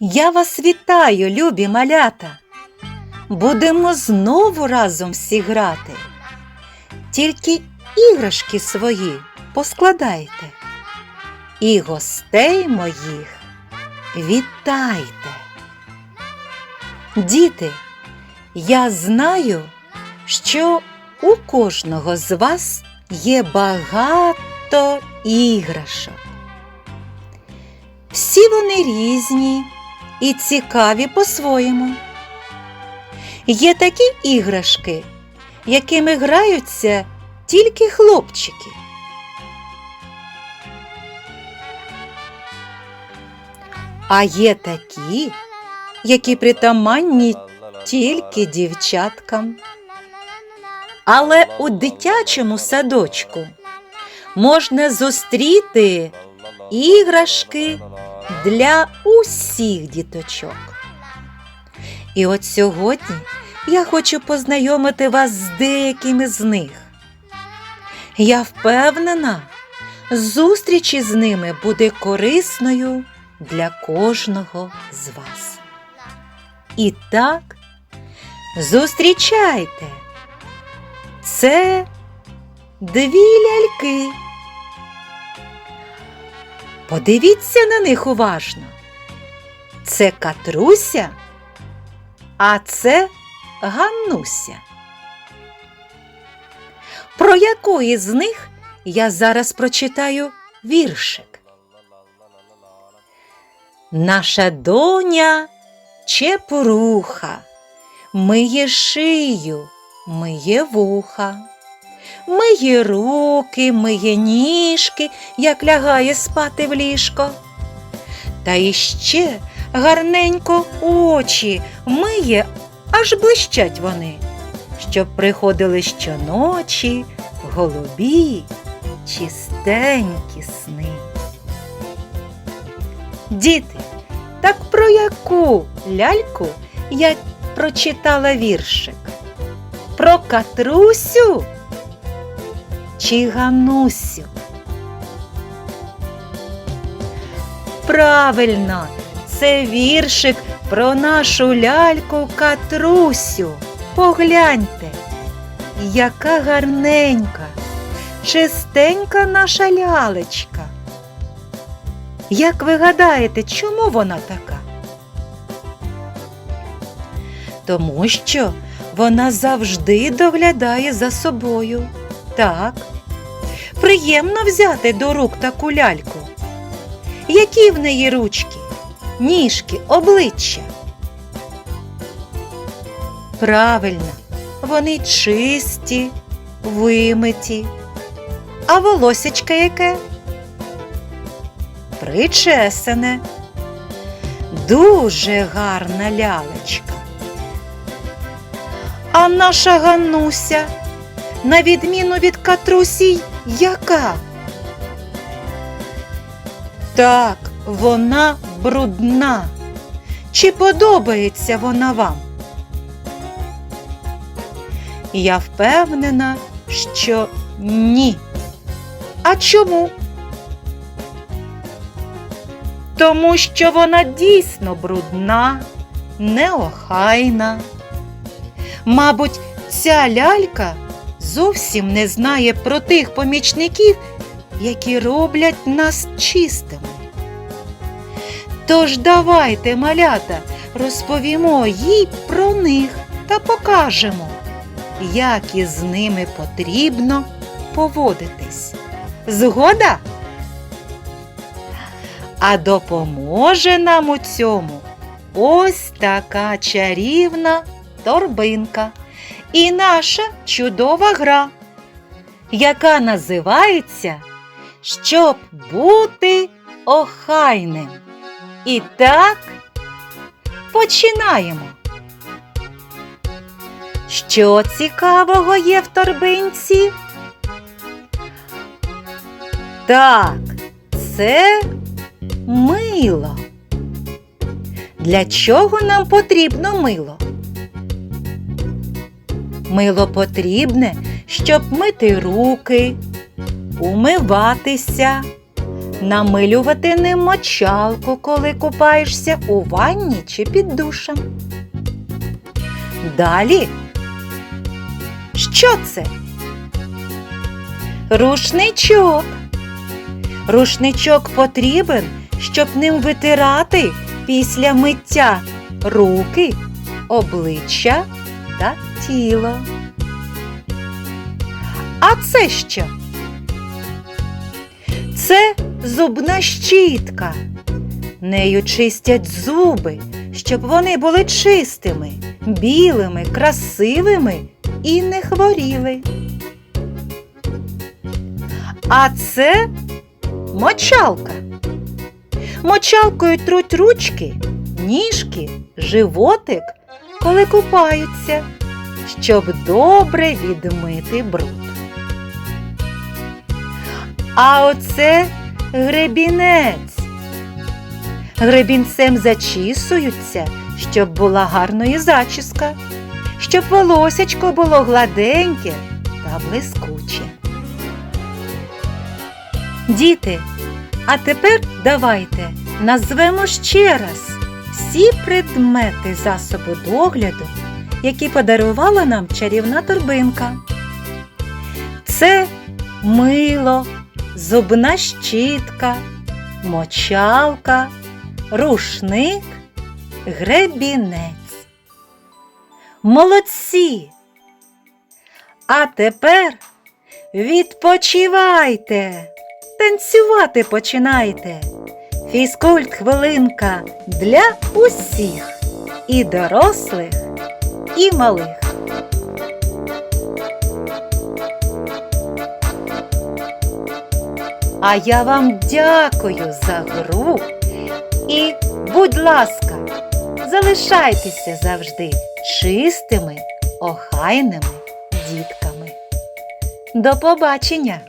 Я вас вітаю, любі малята. Будемо знову разом всі грати. Тільки іграшки свої поскладайте. І гостей моїх вітайте. Діти, я знаю, що у кожного з вас є багато іграшок. Всі вони різні і цікаві по-своєму. Є такі іграшки, якими граються тільки хлопчики. А є такі, які притаманні тільки дівчаткам. Але у дитячому садочку можна зустріти іграшки для усіх діточок. І от сьогодні я хочу познайомити вас з деякими з них. Я впевнена, зустріч із ними буде корисною для кожного з вас. І так, зустрічайте! Це дві ляльки. Подивіться на них уважно. Це Катруся, а це Ганнуся. Про яку із них я зараз прочитаю віршик. Наша доня чепуруха, миє шию, миє вуха, миє руки, миє ніжки, як лягає спати в ліжко. Та іще гарненько очі миє, аж блищать вони, щоб приходили щоночі голубі, чистенькі сни. Діти, так про яку ляльку я прочитала віршик? Про Катрусю чи Ганусю? Правильно, це віршик про нашу ляльку Катрусю. Погляньте, яка гарненька, чистенька наша лялечка. Як ви гадаєте, чому вона така? Тому що вона завжди доглядає за собою. Так, приємно взяти до рук таку ляльку. Які в неї ручки, ніжки, обличчя? Правильно, вони чисті, вимиті. А волосечка яке? Причесане. Дуже гарна лялечка. А наша Гануся, на відміну від Катрусі, яка? Так, вона брудна. Чи подобається вона вам? Я впевнена, що ні. А чому? Тому що вона дійсно брудна, неохайна. Мабуть, ця лялька зовсім не знає про тих помічників, які роблять нас чистими. Тож давайте, малята, розповімо їй про них та покажемо, як із ними потрібно поводитись. Згода? А допоможе нам у цьому ось така чарівна торбинка і наша чудова гра, яка називається Щоб бути охайним. І так починаємо. Що цікавого є в торбинці? Так, це мило. Для чого нам потрібно мило? Мило потрібне, щоб мити руки, умиватися, намилювати ним мочалку, коли купаєшся у ванні чи під душем. Далі. Що це? Рушничок. Рушничок потрібен, щоб ним витирати після миття руки, обличчя та тіло. А це що? Це зубна щітка. Нею чистять зуби, щоб вони були чистими, білими, красивими і не хворіли. А це мочалка. Мочалкою труть ручки, ніжки, животик, коли купаються, щоб добре відмити бруд. А оце гребінець. Гребінцем зачісуються, щоб була гарної зачіска, щоб волосячко було гладеньке та блискуче. Діти, а тепер давайте назвемо ще раз всі предмети засобу догляду, які подарувала нам чарівна торбинка. Це мило, зубна щітка, мочалка, рушник, гребінець. Молодці! А тепер відпочивайте, танцювати починайте. Фізкульт хвилинка для усіх і дорослих, і малих. А я вам дякую за гру і, будь ласка, залишайтеся завжди чистими, охайними дітками. До побачення!